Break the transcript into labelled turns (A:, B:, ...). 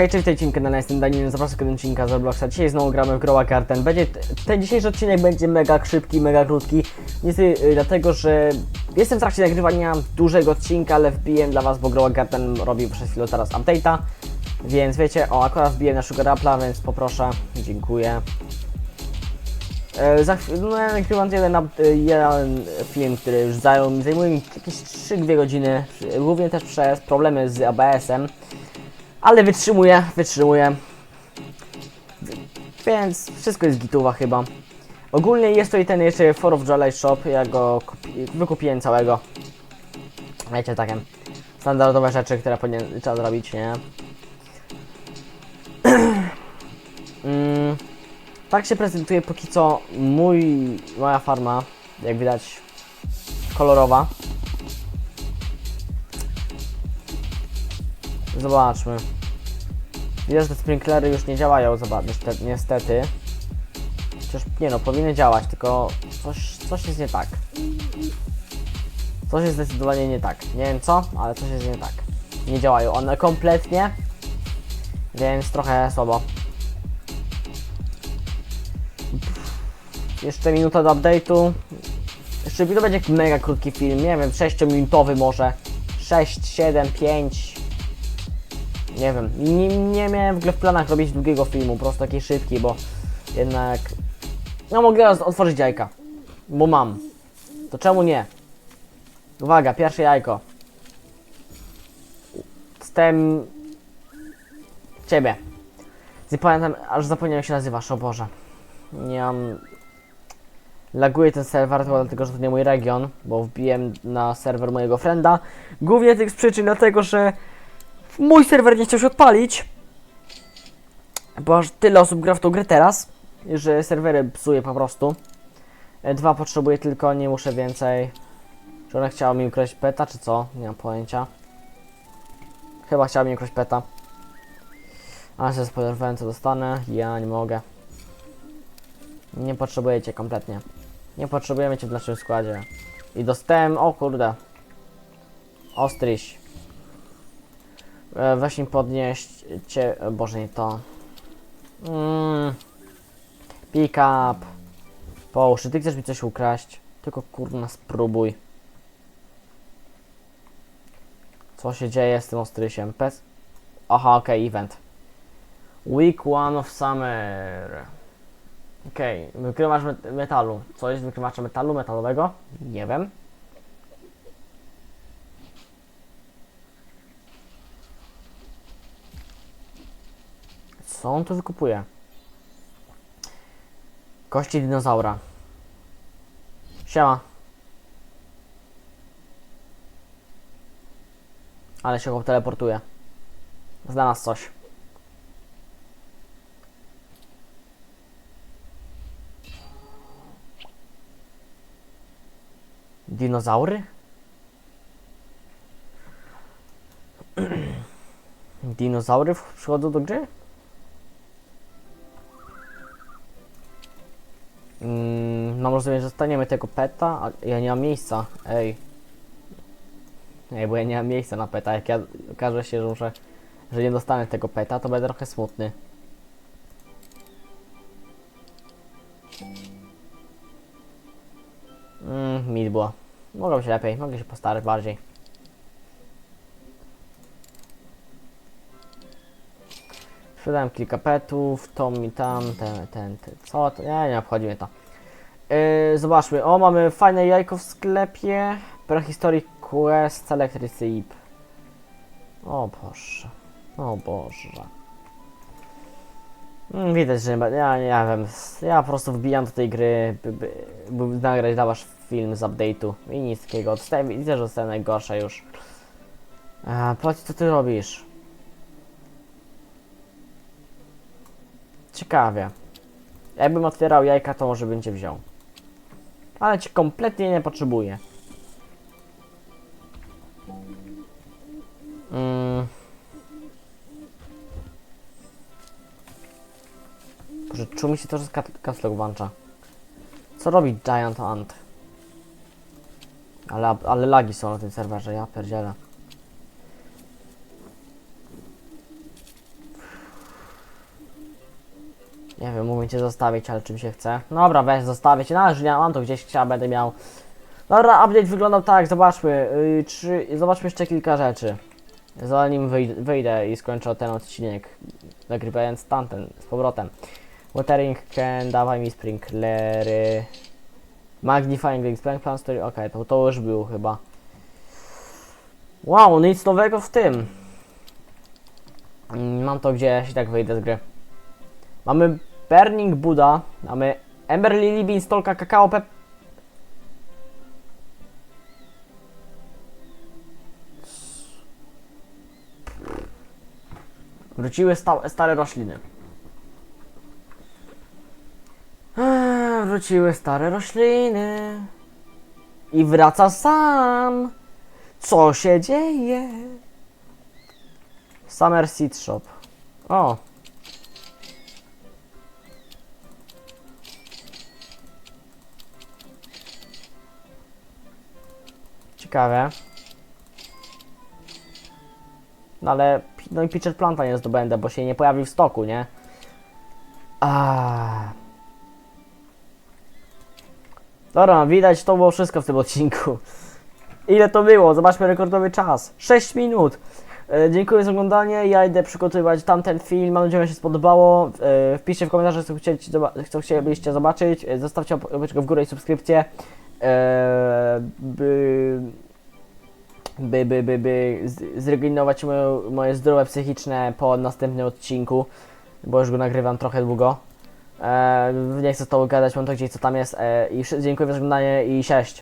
A: Hej, cześć, odcinka na jestem Daniel, zapraszam do odcinka z Robloxa. Dzisiaj znowu gramy w Growa Garden. Będzie, ten dzisiejszy odcinek będzie mega szybki, mega krótki. Niestety y, dlatego, że jestem w trakcie nagrywania dużego odcinka, ale wbiłem dla was, bo Growa Garden robi przez chwilę teraz update'a. Więc wiecie, o akurat wbiłem na Sugar Apple'a, więc poproszę, dziękuję. E, za chwilę, no, ja nagrywam jeden, e, jeden film, który już zajął, zajmuje mi jakieś 3-2 godziny, głównie też przez problemy z ABS-em. Ale wytrzymuję, wytrzymuję. Więc wszystko jest gituwa chyba. Ogólnie jest to i ten jeszcze 4 of July Shop, ja go kupi- wykupiłem całego. Wiecie, takie standardowe rzeczy, które powinien, trzeba zrobić, nie? mm, tak się prezentuje póki co mój, moja farma, jak widać kolorowa. Zobaczmy. Widać, że sprinklery już nie działają, zobacz, niestety. Chociaż nie no, powinny działać, tylko coś, coś jest nie tak. Coś jest zdecydowanie nie tak. Nie wiem co, ale coś jest nie tak. Nie działają one kompletnie, więc trochę słabo. Jeszcze minuta do update'u. Jeszcze to będzie mega krótki film, nie wiem, 6-minutowy może. 6, 7, 5. Nie wiem, nie, nie miałem w ogóle w planach robić długiego filmu, po prostu taki szybki, bo jednak... No mogę teraz otworzyć jajka, bo mam. To czemu nie? Uwaga, pierwsze jajko. Jestem... Ciebie. Nie pamiętam, aż zapomniałem jak się nazywasz, o Boże. Nie mam... Laguje ten serwer, to dlatego, że to nie mój region, bo wbiłem na serwer mojego frienda. Głównie tych z przyczyn dlatego, że mój serwer nie chciał się odpalić, bo aż tyle osób gra w tą grę teraz, że serwery psuje po prostu. E, Dwa potrzebuję tylko, nie muszę więcej. Czy ona chciała mi ukraść peta, czy co? Nie mam pojęcia. Chyba chciała mi ukraść peta. Ale się spoilerowałem, co dostanę. Ja nie mogę. Nie potrzebujecie kompletnie. Nie potrzebujemy cię w naszym składzie. I dostałem, o kurde. Ostryś. E, Weź mi podnieść cię. Boże, nie to. Mm. Pick up. Połóż, ty chcesz mi coś ukraść? Tylko kurna spróbuj. Co się dzieje z tym ostrysiem? Pes. Aha, okej, event. Week one of summer. Okej, wykrywacz met metalu. Co jest wykrywaczem metalu metalowego? Nie wiem. Co on tu wykupuje? Kości dinozaura. Siema. Ale się go teleportuje. Znalazł coś. Dinozaury? Dinozaury przychodzą do gry? Rozumiem, że staniemy tego peta, a ja nie mam miejsca. Ej. Ej, bo ja nie mam miejsca na peta. Jak ja okaże się, że, muszę, że nie dostanę tego peta, to będę trochę smutny. Mmm, midło. Mogą się lepiej, mogę się postarać bardziej. Sprzedałem kilka petów, to mi tam, ten, ten, ten, co to, nie, nie obchodzi mnie to. Yy, zobaczmy, o mamy fajne jajko w sklepie, Prehistoric Quest Electric Ip. O Boże, o Boże. Mm, widać, że ja nie wiem, ja po prostu wbijam do tej gry, by, by, by nagrać dla film z update'u i nic takiego. Widzę, że dostałem najgorsze już. A, Powiedz, co ty robisz? Ciekawie. Jakbym otwierał jajka, to może bym cię wziął. Ale cię kompletnie nie potrzebuję. Mm. Boże, czuł mi się to, że Caslog włącza. Co robi Giant Ant? Ale, ale lagi są na tym serwerze, ja pierdzielę. Nie wiem, mógłbym cię zostawić, ale czym się chce. Dobra, weź, zostawię cię. No, że nie mam to gdzieś, chciała, będę miał. Dobra, update wyglądał tak, zobaczmy. Yy, czy, zobaczmy jeszcze kilka rzeczy. Zanim wyj- wyjdę i skończę ten odcinek, nagrywając tamten z powrotem. Watering can, dawaj mi sprinklery. Magnifying Plank Plan Story, okej, to, to już był chyba. Wow, nic nowego w tym. Mm, Mam to gdzieś, i tak wyjdę z gry. Mamy Burning Buddha, mamy Ember Lily Bean, Stolka, Kakao, Pep... Wróciły sta stare rośliny. Eee, wróciły stare rośliny. I wraca sam. Co się dzieje? Summer Seed Shop. O. Ciekawe. No ale, no i Pitcher Planta nie zdobędę, bo się nie pojawił w stoku, nie? Aaaa. Dobra, widać, to było wszystko w tym odcinku. Ile to było? Zobaczmy rekordowy czas. 6 minut. E, dziękuję za oglądanie. Ja idę przygotowywać tamten film. Mam nadzieję, że się spodobało. E, wpiszcie w komentarzach, co, zoba- co chcielibyście zobaczyć. E, zostawcie łap- łapeczkę w górę i subskrypcję. E, by, by, by, by, by zregenerować moje, moje zdrowie psychiczne po następnym odcinku, bo już go nagrywam trochę długo. E, nie chcę z tobą gadać, mam to gdzieś co tam jest. E, I dziękuję za oglądanie i cześć.